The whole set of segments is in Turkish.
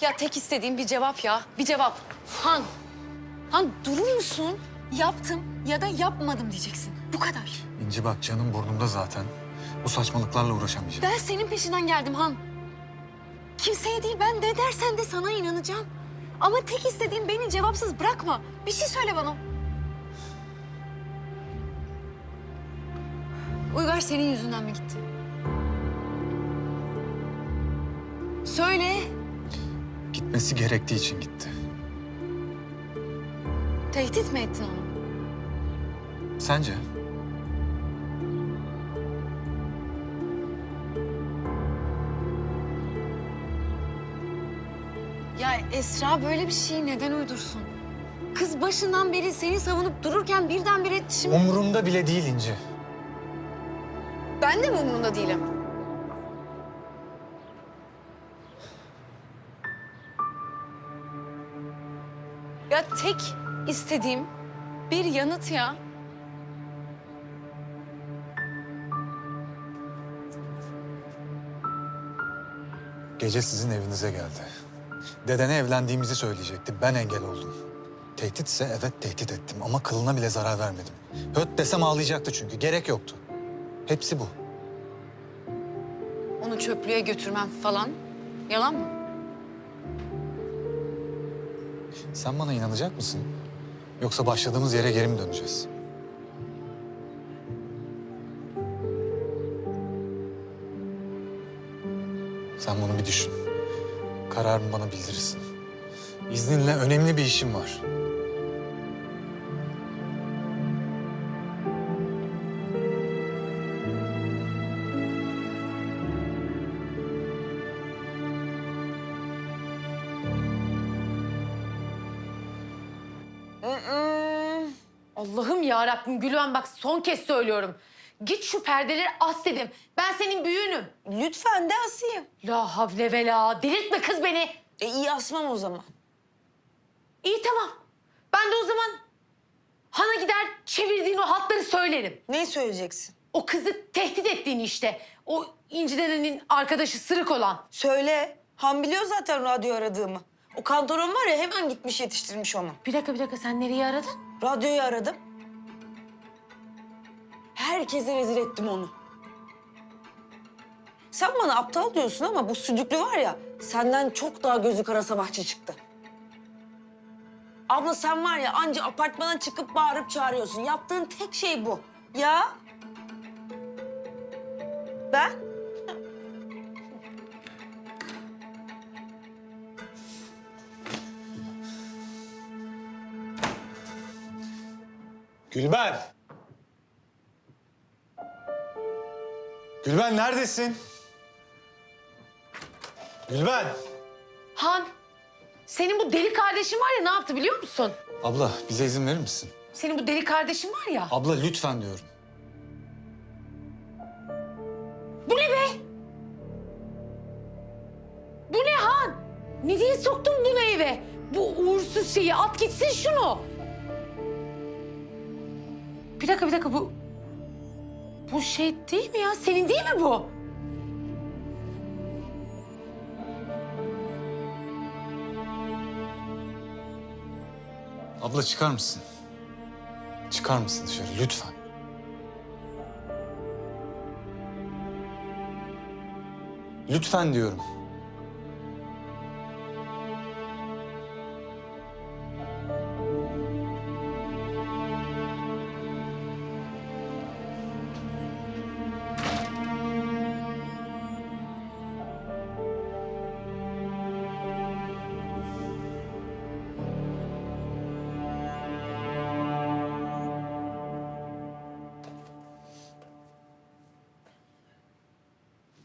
Ya tek istediğim bir cevap ya. Bir cevap. Han. Han durur musun? Yaptım ya da yapmadım diyeceksin. Bu kadar. İnci bak canım burnumda zaten. Bu saçmalıklarla uğraşamayacağım. Ben senin peşinden geldim Han. Kimseye değil ben ne dersen de sana inanacağım. Ama tek istediğim beni cevapsız bırakma. Bir şey söyle bana. Uygar senin yüzünden mi gitti? Söyle. Gitmesi gerektiği için gitti. Tehdit mi ettin onu? Sence? Ya Esra böyle bir şeyi neden uydursun? Kız başından beri seni savunup dururken birdenbire şimdi... Umurumda bile değil İnci. Ben de mi umurunda değilim? Ya tek istediğim bir yanıt ya. Gece sizin evinize geldi. Dedene evlendiğimizi söyleyecekti. Ben engel oldum. Tehditse evet tehdit ettim ama kılına bile zarar vermedim. Höt desem ağlayacaktı çünkü. Gerek yoktu. Hepsi bu. Onu çöplüğe götürmem falan. Yalan mı? Sen bana inanacak mısın? Yoksa başladığımız yere geri mi döneceğiz? Sen bunu bir düşün. Kararını bana bildirirsin. İzninle önemli bir işim var. Allah'ım ya Rabbim Gülüven bak son kez söylüyorum. Git şu perdeleri as dedim. Ben senin büyüğünüm. Lütfen de asayım. La havle ve la. Delirtme kız beni. E iyi asmam o zaman. İyi tamam. Ben de o zaman Han'a gider çevirdiğin o hatları söylerim. Neyi söyleyeceksin? O kızı tehdit ettiğini işte. O İnci dedenin arkadaşı sırık olan. Söyle. Han biliyor zaten radyo aradığımı. O kantoron var ya hemen gitmiş yetiştirmiş onu. Bir dakika bir dakika sen nereyi aradın? Radyoyu aradım. Herkese rezil ettim onu. Sen bana aptal diyorsun ama bu südüklü var ya senden çok daha gözü kara sabahçı çıktı. Abla sen var ya anca apartmana çıkıp bağırıp çağırıyorsun. Yaptığın tek şey bu. Ya? Ben? Gülben! Gülben neredesin? Gülben! Han, senin bu deli kardeşin var ya ne yaptı biliyor musun? Abla bize izin verir misin? Senin bu deli kardeşin var ya. Abla lütfen diyorum. Bu ne be? Bu ne Han? Ne diye soktun bunu eve? Bu uğursuz şeyi at gitsin şunu. Bir dakika bir dakika bu... Bu şey değil mi ya? Senin değil mi bu? Abla çıkar mısın? Çıkar mısın dışarı lütfen? Lütfen diyorum.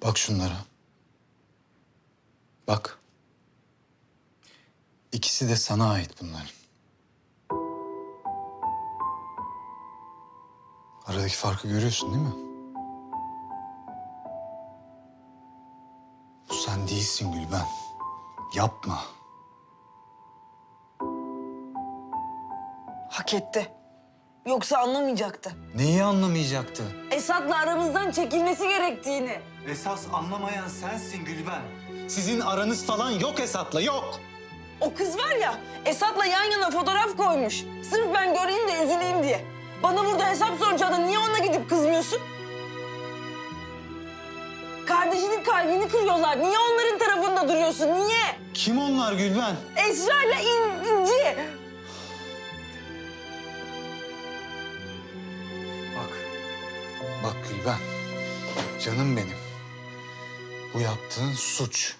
Bak şunlara. Bak. İkisi de sana ait bunların. Aradaki farkı görüyorsun değil mi? Bu sen değilsin Gülben. Yapma. Hak etti. Yoksa anlamayacaktı. Neyi anlamayacaktı? Esat'la aramızdan çekilmesi gerektiğini. Esas anlamayan sensin Gülben. Sizin aranız falan yok Esat'la yok. O kız var ya Esat'la yan yana fotoğraf koymuş. Sırf ben göreyim de üzüleyim diye. Bana burada hesap soracağına niye ona gidip kızmıyorsun? Kardeşinin kalbini kırıyorlar. Niye onların tarafında duruyorsun? Niye? Kim onlar Gülben? Esra ile İn- İnci. Bak Gülben. Canım benim. Bu yaptığın suç.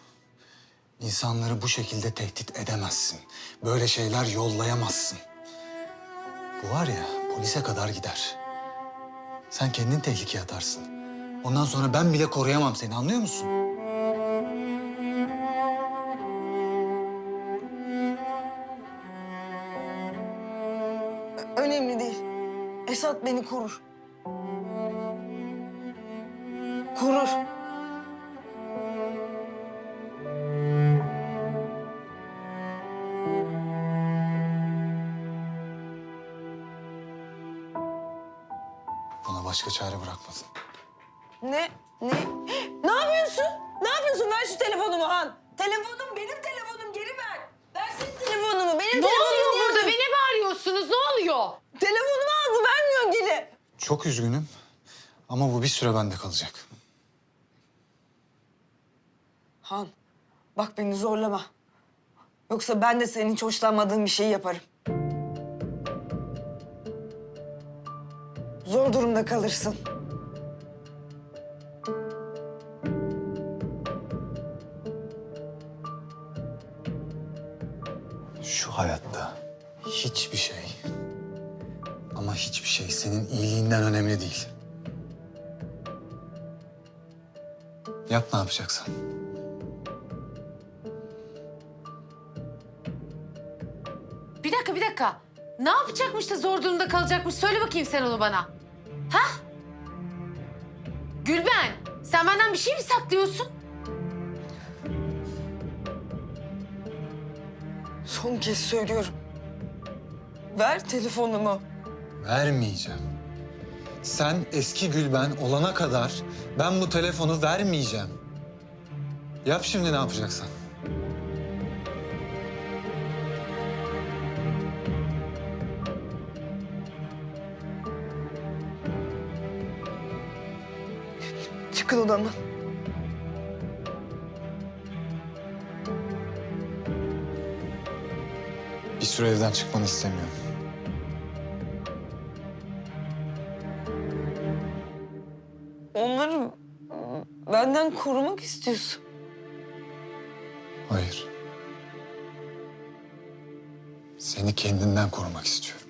İnsanları bu şekilde tehdit edemezsin. Böyle şeyler yollayamazsın. Bu var ya polise kadar gider. Sen kendin tehlikeye atarsın. Ondan sonra ben bile koruyamam seni anlıyor musun? Önemli değil. Esat beni korur. Korur. Buna başka çare bırakmadın. Ne? Ne? Ne yapıyorsun? Ne yapıyorsun? Ver şu telefonumu Han. Telefonum benim telefonum. Geri ver. Ver senin telefonumu. Benim Ne telefonum oluyor diyorum. burada? Beni bağırıyorsunuz. Ne oluyor? Telefonumu aldı. Vermiyor geri. Çok üzgünüm ama bu bir süre bende kalacak. Han, bak beni zorlama. Yoksa ben de senin hiç hoşlanmadığın bir şey yaparım. Zor durumda kalırsın. Şu hayatta hiçbir şey ama hiçbir şey senin iyiliğinden önemli değil. Yap ne yapacaksan. Dakika, bir dakika. Ne yapacakmış da zor durumda kalacakmış? Söyle bakayım sen onu bana. Ha? Gülben, sen benden bir şey mi saklıyorsun? Son kez söylüyorum. Ver telefonumu. Vermeyeceğim. Sen eski Gülben olana kadar ben bu telefonu vermeyeceğim. Yap şimdi ne yapacaksan. Çıkın odamdan. Bir süre evden çıkmanı istemiyorum. Onları benden korumak istiyorsun. Hayır. Seni kendinden korumak istiyorum.